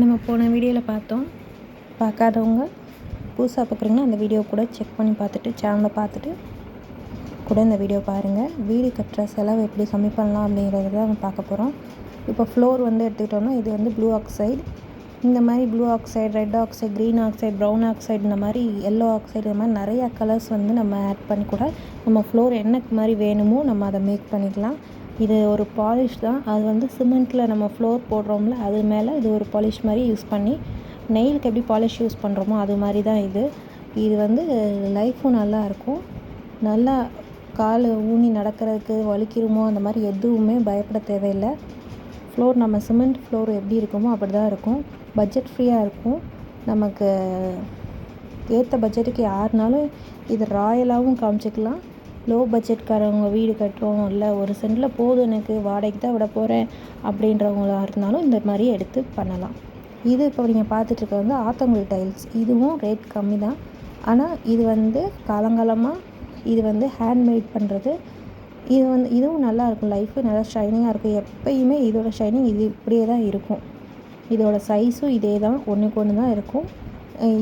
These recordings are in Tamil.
நம்ம போன வீடியோவில் பார்த்தோம். பார்க்காதவங்க புதுசாக பார்க்குறீங்கன்னா அந்த வீடியோ கூட செக் பண்ணி பார்த்துட்டு சேனலை பார்த்துட்டு கூட இந்த வீடியோ பாருங்கள் வீடு கட்டுற செலவு எப்படி கம்மி பண்ணலாம் அப்படிங்கிறத தான் நம்ம பார்க்க போகிறோம் இப்போ ஃப்ளோர் வந்து எடுத்துக்கிட்டோம்னா இது வந்து ப்ளூ ஆக்சைடு இந்த மாதிரி blue oxide red oxide green oxide brown oxide இந்த மாதிரி எல்லோ ஆக்சைடு இந்த மாதிரி நிறையா கலர்ஸ் வந்து நம்ம ஆட் பண்ணி கூட நம்ம ஃப்ளோர் என்ன மாதிரி வேணுமோ நம்ம அதை மேக் பண்ணிக்கலாம். இது ஒரு பாலிஷ் தான். அது வந்து சிமெண்ட்டில் நம்ம ஃப்ளோர் போடுறோம்ல அது மேலே இது ஒரு பாலிஷ் மாதிரி யூஸ் பண்ணி நெயிலுக்கு எப்படி பாலிஷ் யூஸ் பண்ணுறோமோ அது மாதிரி தான் இது. இது வந்து லைஃப்பும் நல்லா இருக்கும். நல்லா கால் ஊனி நடக்கிறதுக்கு வலிக்கிறோமோ அந்த மாதிரி எதுவுமே பயப்பட தேவையில்லை. ஃப்ளோர் நம்ம சிமெண்ட் ஃப்ளோர் எப்படி இருக்குமோ அப்படி தான் இருக்கும். பட்ஜெட் ஃப்ரீயாக இருக்கும். நமக்கு ஏற்ற பட்ஜெட்டுக்கு யாருனாலும் இது ராயலாகவும் காமிச்சிக்கலாம். லோ பட்ஜெட்காரவங்க வீடு கட்டுறோம் இல்லை ஒரு சென்டில் போதும் எனக்கு வாடகைக்கு தான் விட போகிறேன் அப்படின்றவங்களா இருந்தாலும் இந்த மாதிரி எடுத்து பண்ணலாம். இது இப்போ நீங்கள் பார்த்துட்ருக்க வந்து ஆத்தங்குடி டைல்ஸ் இதுவும் ரேட் கம்மி தான். ஆனால் இது வந்து காலங்காலமாக இது வந்து ஹேண்ட்மேட் பண்ணுறது இது வந்து இதுவும் நல்லா இருக்கும். லைஃபு நல்லா ஷைனிங்காக இருக்கும். எப்பயுமே இதோட ஷைனிங் இது இப்படியே தான் இருக்கும். இதோட சைஸும் இதே தான். ஒன்றுக்கு ஒன்று தான் இருக்கும்.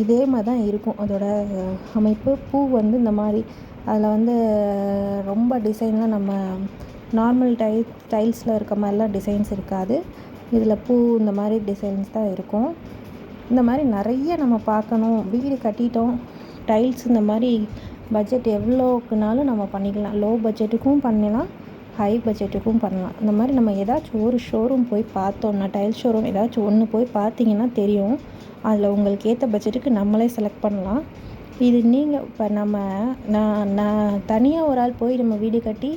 இதே மாதிரி தான் இருக்கும். அதோட அமைப்பு. பூ வந்து இந்த மாதிரி அதில் வந்து ரொம்ப டிசைன்லாம் நம்ம நார்மல் டை டைல்ஸில் இருக்க மாதிரிலாம் டிசைன்ஸ் இருக்காது. இதில் பூ இந்த மாதிரி டிசைன்ஸ் தான் இருக்கும். இந்த மாதிரி நிறைய நம்ம பார்க்கணும். வீடு கட்டிட்டோம். டைல்ஸ் இந்த மாதிரி பட்ஜெட் எவ்வளோக்குனாலும் நம்ம பண்ணிக்கலாம். லோ பட்ஜெட்டுக்கும் பண்ணலாம். ஹை பட்ஜெட்டுக்கும் பண்ணலாம். இந்த மாதிரி நம்ம ஏதாச்சும் ஒரு ஷோரூம் போய் பார்த்தோன்னா டைல் ஷோரூம் ஏதாச்சும் ஒன்று போய் பார்த்தீங்கன்னா தெரியும். அதில் உங்களுக்கு ஏற்ற பட்ஜெட்டுக்கு நம்மளே செலக்ட் பண்ணலாம். இது நீங்கள் இப்போ நம்ம நான் நான் தனியாக ஒரு ஆள் போய் நம்ம வீடு கட்டி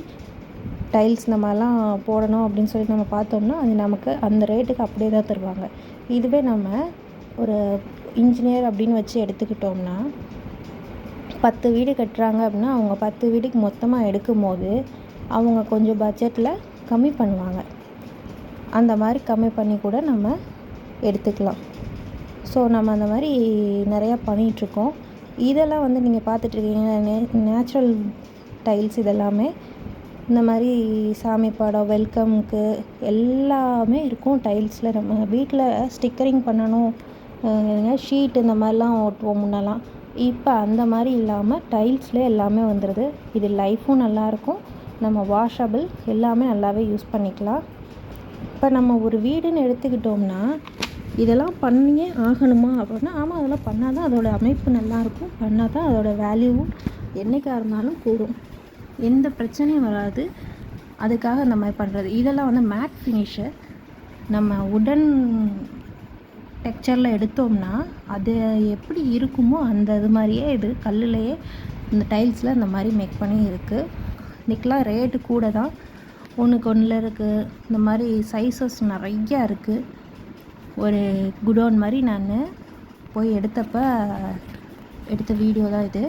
டைல்ஸ் இந்த மாதிரிலாம் போடணும் அப்படின்னு சொல்லி நம்ம பார்த்தோம்னா அது நமக்கு அந்த ரேட்டுக்கு அப்படியே தான் தருவாங்க. இதுவே நம்ம ஒரு இன்ஜினியர் அப்படின்னு வச்சு எடுத்துக்கிட்டோம்னா பத்து வீடு கட்டுறாங்க அப்படின்னா அவங்க பத்து வீடுக்கு மொத்தமாக எடுக்கும் போது அவங்க கொஞ்சம் பட்ஜெட்டில் கம்மி பண்ணுவாங்க. அந்த மாதிரி கம்மி பண்ணி கூட நம்ம எடுத்துக்கலாம். ஸோ நம்ம அந்த மாதிரி நிறையா பண்ணிகிட்ருக்கோம் இதெல்லாம் வந்து நீங்கள் பார்த்துட்ருக்கீங்க. நே நேச்சுரல் டைல்ஸ் இதெல்லாமே. இந்த மாதிரி சாமி படம் வெல்கம்க்கு எல்லாமே இருக்கும் டைல்ஸில் நம்ம வீட்டில் ஸ்டிக்கரிங் பண்ணணும். ஷீட் இந்த மாதிரிலாம் ஓட்டுவோம் முன்னெல்லாம். இப்போ அந்த மாதிரி இல்லாமல் டைல்ஸில் எல்லாமே வந்துடுது இது லைஃப்பும் நல்லாயிருக்கும் நம்ம வாஷபிள் எல்லாமே நல்லாவே யூஸ் பண்ணிக்கலாம். இப்போ நம்ம ஒரு வீடுன்னு எடுத்துக்கிட்டோம்னா இதெல்லாம் பண்ணியே ஆகணுமா அப்படின்னா ஆமாம் அதெல்லாம் பண்ணால் தான் அதோடய அமைப்பு நல்லாயிருக்கும். பண்ணால் தான் அதோடய வேல்யூவும் என்றைக்காக இருந்தாலும் கூடும். எந்த பிரச்சனையும் வராது. அதுக்காக இந்த மாதிரி பண்ணுறது இதெல்லாம் வந்து மேட் ஃபினிஷர் நம்ம உடன் டெக்ஸ்சரில் எடுத்தோம்னா அது எப்படி இருக்குமோ அந்த இது மாதிரியே இது கல்லுலேயே இந்த டைல்ஸில் இந்த மாதிரி மேக் பண்ணி இருக்குது இன்றைக்கெலாம் ரேட்டு கூட தான் ஒன்றுக்கு ஒன்றில் இருக்குது இந்த மாதிரி சைஸஸ் நிறையா இருக்குது ஒரு குடோன் மாதிரி நான் போய் எடுத்தப்போ எடுத்த வீடியோ தான் இது.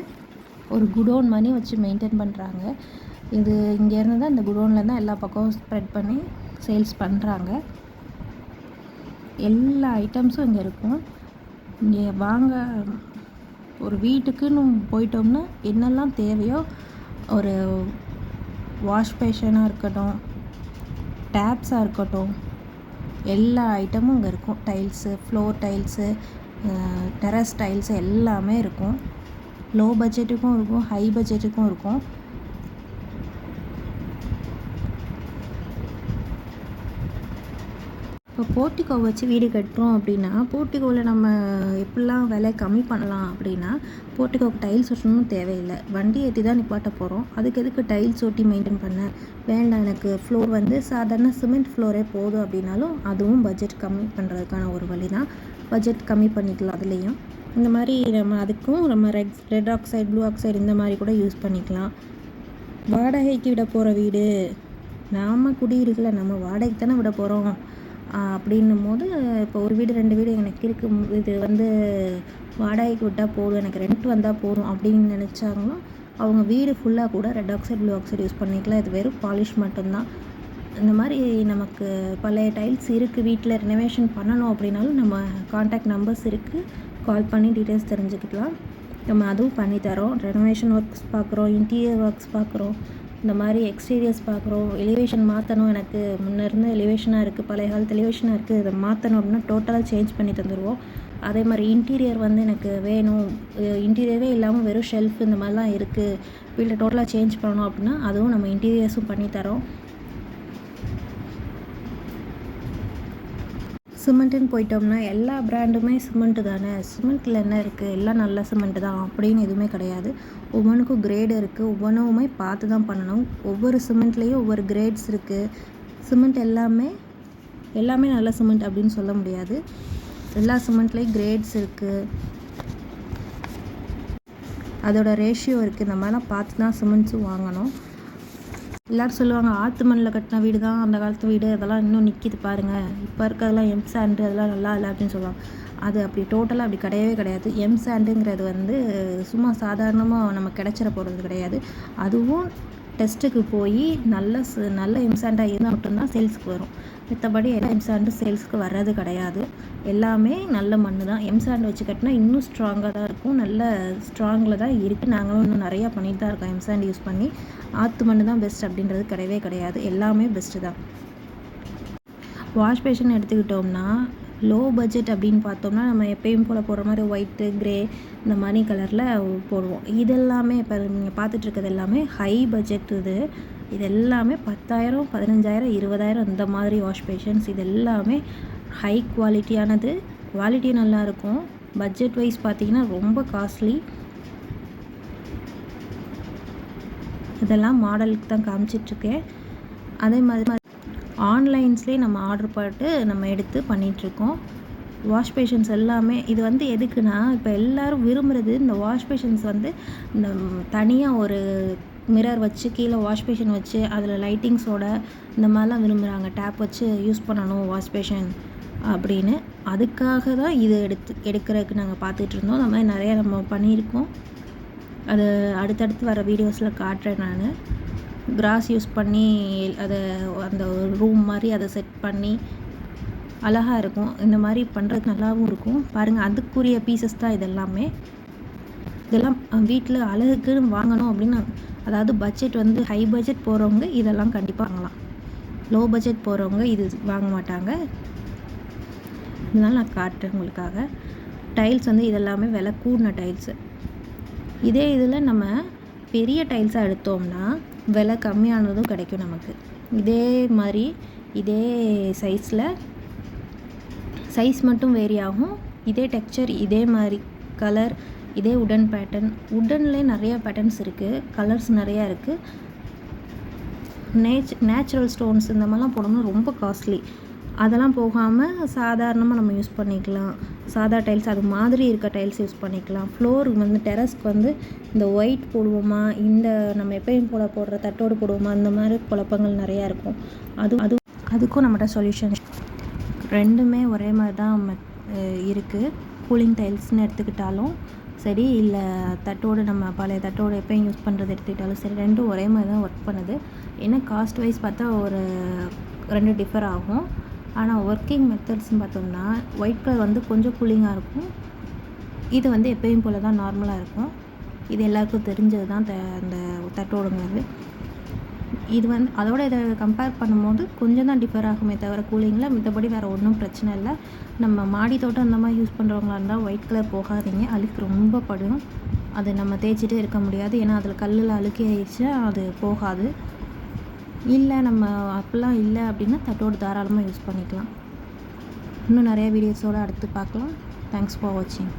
ஒரு குடோன் மாதிரி வச்சு மெயின்டைன் பண்ணுறாங்க இது இங்கேருந்து தான் இந்த குடோனில் தான் எல்லா பக்கமும் ஸ்ப்ரெட் பண்ணி சேல்ஸ் பண்ணுறாங்க எல்லா ஐட்டம்ஸும் இங்கே இருக்கும். இங்கே வாங்க ஒரு வீட்டுக்குன்னு போயிட்டோம்னா என்னெல்லாம் தேவையோ ஒரு வாஷ் பேஷனாக இருக்கட்டும் டேப்ஸாக இருக்கட்டும் எல்லா ஐட்டமும் இங்கே இருக்கும். Tiles floor tiles terrace tiles எல்லாமே இருக்கும். லோ பட்ஜெட்டுக்கும் இருக்கும் ஹை பட்ஜெட்டுக்கும் இருக்கும். இப்போ போர்ட்டிகோ வச்சு வீடு கட்டுறோம் அப்படின்னா போர்ட்டிகோவில் நம்ம எப்படிலாம் விலை கம்மி பண்ணலாம் அப்படின்னா போர்ட்டிகோவுக்கு டைல்ஸ் ஒட்டணும் தேவையில்லை. வண்டி ஏற்றி தான் நிப்பாட்ட போகிறோம் அதுக்கு எதுக்கு டைல்ஸ் ஒட்டி மெயின்டைன் பண்ண? வேண்டாம் எனக்கு ஃப்ளோர் வந்து சாதாரண சிமெண்ட் ஃப்ளோரே போதும் அப்படின்னாலும் அதுவும் பட்ஜெட் கம்மி பண்ணுறதுக்கான ஒரு வழி தான் பட்ஜெட் கம்மி பண்ணிக்கலாம் அதுலேயும். இந்த மாதிரி நம்ம அதுக்கும் நம்ம red red oxide blue oxide இந்த மாதிரி கூட யூஸ் பண்ணிக்கலாம். வாடகைக்கு விட போகிற வீடு. நாம் குடியிருக்கல நம்ம வாடகைக்கு தானே விட போகிறோம் அப்படின்னும் போது இப்போ ஒரு வீடு ரெண்டு வீடு எனக்கு இருக்குது இது வந்து வாடகைக்கு விட்டால் போதும். எனக்கு ரெண்ட் வந்தால் போதும் அப்படின்னு நினச்சாங்கன்னா அவங்க வீடு ஃபுல்லாக கூட red oxide blue oxide use பண்ணிக்கலாம். இது வெறும் பாலிஷ் மட்டும்தான். இந்த மாதிரி நமக்கு பழைய டைல்ஸ் இருக்குது வீட்டில் ரினோவேஷன் பண்ணணும் அப்படின்னாலும் நம்ம காண்டாக்ட் நம்பர்ஸ் இருக்குது கால் பண்ணி டீட்டெயில்ஸ் தெரிஞ்சுக்கலாம் நம்ம அதுவும் பண்ணித்தரோம் ரெனோவேஷன் ஒர்க்ஸ் பார்க்குறோம். இன்டீரியர் ஒர்க்ஸ் பார்க்குறோம். இந்த மாதிரி எக்ஸ்டீரியர்ஸ் பார்க்குறோம் எலிவேஷன் மாற்றணும் எனக்கு. முன்னே இருந்த எலிவேஷனாக இருக்குது பழைய காலத்து எலிவேஷனாக இருக்குது இதை மாற்றணும் அப்படின்னா டோட்டலாக சேஞ்ச் பண்ணி தந்துடுவோம் அதே மாதிரி இன்டீரியர் வந்து எனக்கு வேணும். இன்டீரியரே இல்லாமல் வெறும் ஷெல்ஃப் இந்த மாதிரிலாம் இருக்குது வீட்டில் டோட்டலாக சேஞ்ச் பண்ணணும் அப்படின்னா அதுவும் நம்ம இன்டீரியர்ஸும் பண்ணி சிமெண்ட்டுன்னு போயிட்டோம்னா எல்லா பிராண்டுமே சிமெண்ட்டு தானே? சிமெண்ட்டில் என்ன இருக்குது எல்லாம் நல்ல சிமெண்ட்டு தான் அப்படின்னு எதுவுமே கிடையாது. ஒவ்வொன்றுக்கும் கிரேடு இருக்குது ஒவ்வொன்றுமே பார்த்து தான் பண்ணணும். ஒவ்வொரு சிமெண்ட்லேயும் ஒவ்வொரு கிரேட்ஸ் இருக்குது சிமெண்ட் எல்லாமே எல்லாமே நல்ல சிமெண்ட் அப்படின்னு சொல்ல முடியாது. எல்லா சிமெண்ட்லேயும் கிரேட்ஸ் இருக்குது அதோட ரேஷியோ இருக்குது இந்த மாதிரிலாம் பார்த்து தான் சிமெண்ட்ஸும் வாங்கணும். எல்லோரும் சொல்லுவாங்க ஆற்று மண்ணில் கட்டின வீடு தான் அந்த காலத்து வீடு அதெல்லாம் இன்னும் நிற்கிது பாருங்கள் இப்போ இருக்கிறதெல்லாம் எம் சாண்டு அதெல்லாம் நல்லா இல்லை அப்படின்னு சொல்லுவாங்க. அது அப்படி டோட்டலாக அப்படி கிடையவே கிடையாது. எம் சாண்டுங்கிறது வந்து சும்மா சாதாரணமாக நம்ம கிடச்சிட போகிறது கிடையாது. அதுவும் டெஸ்ட்டுக்கு போய் நல்ல நல்ல எம்சாண்டாக இருந்தால் மட்டும்தான் சேல்ஸுக்கு வரும். மற்றபடி எல்லா எம்சாண்டும் சேல்ஸுக்கு வர்றது கிடையாது. எல்லாமே நல்ல மண் தான் எம்சாண்ட் வச்சு கட்டினா இன்னும் ஸ்ட்ராங்காக தான் இருக்கும். நல்ல ஸ்ட்ராங்கில் தான் இருக்குது நாங்களும் இன்னும் நிறையா பண்ணிட்டு தான் இருக்கோம். எம்சாண்ட் யூஸ் பண்ணி. ஆற்று மண் தான் பெஸ்ட் அப்படின்றது கிடையவே கிடையாது. எல்லாமே பெஸ்ட்டு தான். வாஷ் பேஷன் எடுத்துக்கிட்டோம்னா லோ பட்ஜெட் அப்படின்னு பார்த்தோம்னா நம்ம எப்பயும் போல் போடுற மாதிரி ஒயிட்டு க்ரே இந்த மணி கலரில் போடுவோம். இதெல்லாமே இப்போ நீங்கள் பார்த்துட்ருக்கிறது எல்லாமே ஹை பட்ஜெட் இது. இது எல்லாமே பத்தாயிரம் பதினஞ்சாயிரம் இருபதாயிரம் இந்த மாதிரி வாஷ் பேஷன்ஸ் இது எல்லாமே ஹை குவாலிட்டியானது குவாலிட்டி நல்லாயிருக்கும் பட்ஜெட் வைஸ் பார்த்திங்கன்னா ரொம்ப காஸ்ட்லி இதெல்லாம் மாடலுக்கு தான் காமிச்சிட்ருக்கேன் அதே மாதிரி ஆன்லைன்ஸ்லேயே நம்ம ஆர்டர் போட்டு நம்ம எடுத்து பண்ணிகிட்ருக்கோம் வாஷ் பேஷன்ஸ் எல்லாமே இது வந்து எதுக்குன்னா இப்போ எல்லோரும் விரும்புகிறது இந்த வாஷ் பேஷன்ஸ் வந்து இந்த தனியாக ஒரு மிரர் வச்சு கீழே வாஷ் பேஷன் வச்சு அதில் லைட்டிங்ஸோட இந்த மாதிரிலாம் விரும்புகிறாங்க டேப் வச்சு யூஸ் பண்ணணும் வாஷ் பேஷன் அப்படின்னு. அதுக்காக தான் இது எடுத்து எடுக்கிறதுக்கு நாங்கள் பார்த்துட்டு இருந்தோம். அந்த மாதிரி நிறையா நம்ம பண்ணியிருக்கோம். அது அடுத்தடுத்து வர வீடியோஸில் காட்டுறேன் நான். கிராஸ் யூஸ் பண்ணி அதை அந்த ரூம் மாதிரி அதை செட் பண்ணி அழகாக இருக்கும். இந்த மாதிரி பண்ணுறதுக்கு நல்லாவும் இருக்கும். பாருங்கள் அதுக்குரிய பீசஸ் தான் இதெல்லாமே. இதெல்லாம் வீட்டில் அழகுக்குன்னு வாங்கணும் அப்படின்னு அதாவது பட்ஜெட் வந்து ஹை பட்ஜெட் போகிறவங்க இதெல்லாம் கண்டிப்பாக வாங்கலாம். லோ பட்ஜெட் போகிறவங்க இது வாங்க மாட்டாங்க. இதனால் நான் காட்டுறேன் உங்களுக்காக. டைல்ஸ் வந்து இதெல்லாமே விலை கூடின டைல்ஸு இதே இதில் நம்ம பெரிய டைல்ஸாக எடுத்தோம்னா விலை கம்மியானதும் கிடைக்கும் நமக்கு. இதே மாதிரி இதே சைஸில் சைஸ் மட்டும் வேரி ஆகும். இதே டெக்ஸ்சர் இதே மாதிரி கலர் இதே உடன் பேட்டர்ன் உடன்லேயே நிறையா பேட்டர்ன்ஸ் இருக்குது கலர்ஸ் நிறையா இருக்குது நேச் நேச்சுரல் ஸ்டோன்ஸ் இந்த மாதிரிலாம் போடணும்னா ரொம்ப காஸ்ட்லி அதெல்லாம் போகாமல் சாதாரணமாக நம்ம யூஸ் பண்ணிக்கலாம். சாதா டைல்ஸ் அது மாதிரி இருக்க டைல்ஸ் யூஸ் பண்ணிக்கலாம். ஃப்ளோர் வந்து டெரஸ்க்கு வந்து இந்த ஒயிட் போடுவோமா இந்த நம்ம எப்பயும் போல் போடுற தட்டோடு போடுவோமா அந்த மாதிரி குழப்பங்கள் நிறையா இருக்கும். அது அது அதுக்கும் நம்மகிட்ட சொல்யூஷன் ரெண்டுமே ஒரே மாதிரி தான் இருக்குது கூலிங் டைல்ஸ்னு எடுத்துக்கிட்டாலும் சரி இல்லை தட்டோடு நம்ம பழைய தட்டோடு எப்போயும் யூஸ் பண்ணுறது எடுத்துக்கிட்டாலும் சரி ரெண்டும் ஒரே மாதிரி தான் ஒர்க் பண்ணுது. ஏன்னா காஸ்ட் வைஸ் பார்த்தா ஒரு ரெண்டு டிஃபர் ஆகும். ஆனால் ஒர்க்கிங் மெத்தட்ஸ்னு பார்த்தோம்னா ஒயிட் கலர் வந்து கொஞ்சம் கூலிங்காக இருக்கும். இது வந்து எப்பயும் போல் தான் நார்மலாக இருக்கும். இது எல்லாருக்கும் தெரிஞ்சது தான் த அந்த தட்டோடுங்கிறது. இது வந்து அதோட இதை கம்பேர் பண்ணும்போது கொஞ்சம் தான் டிஃபர் ஆகுமே தவிர கூலிங்கில் மித்தபடி வேறு ஒன்றும் பிரச்சனை இல்லை. நம்ம மாடி தோட்டம் அந்த மாதிரி யூஸ் பண்ணுறவங்களா இருந்தால் ஒயிட் கலர் போகாதீங்க. அழுக்கு ரொம்ப படும். அது நம்ம தேய்ச்சிட்டே இருக்க முடியாது. ஏன்னா அதில் கல்லில் அழுக்கி ஆயிடுச்சுன்னா அது போகாது. இல்லை நம்ம அப்படிலாம் இல்லை அப்படின்னா தட்டோடு தாராளமாக யூஸ் பண்ணிக்கலாம். இன்னும் நிறைய வீடியோஸோடு அடுத்து பார்க்கலாம். தேங்க்ஸ் ஃபார் வாட்சிங்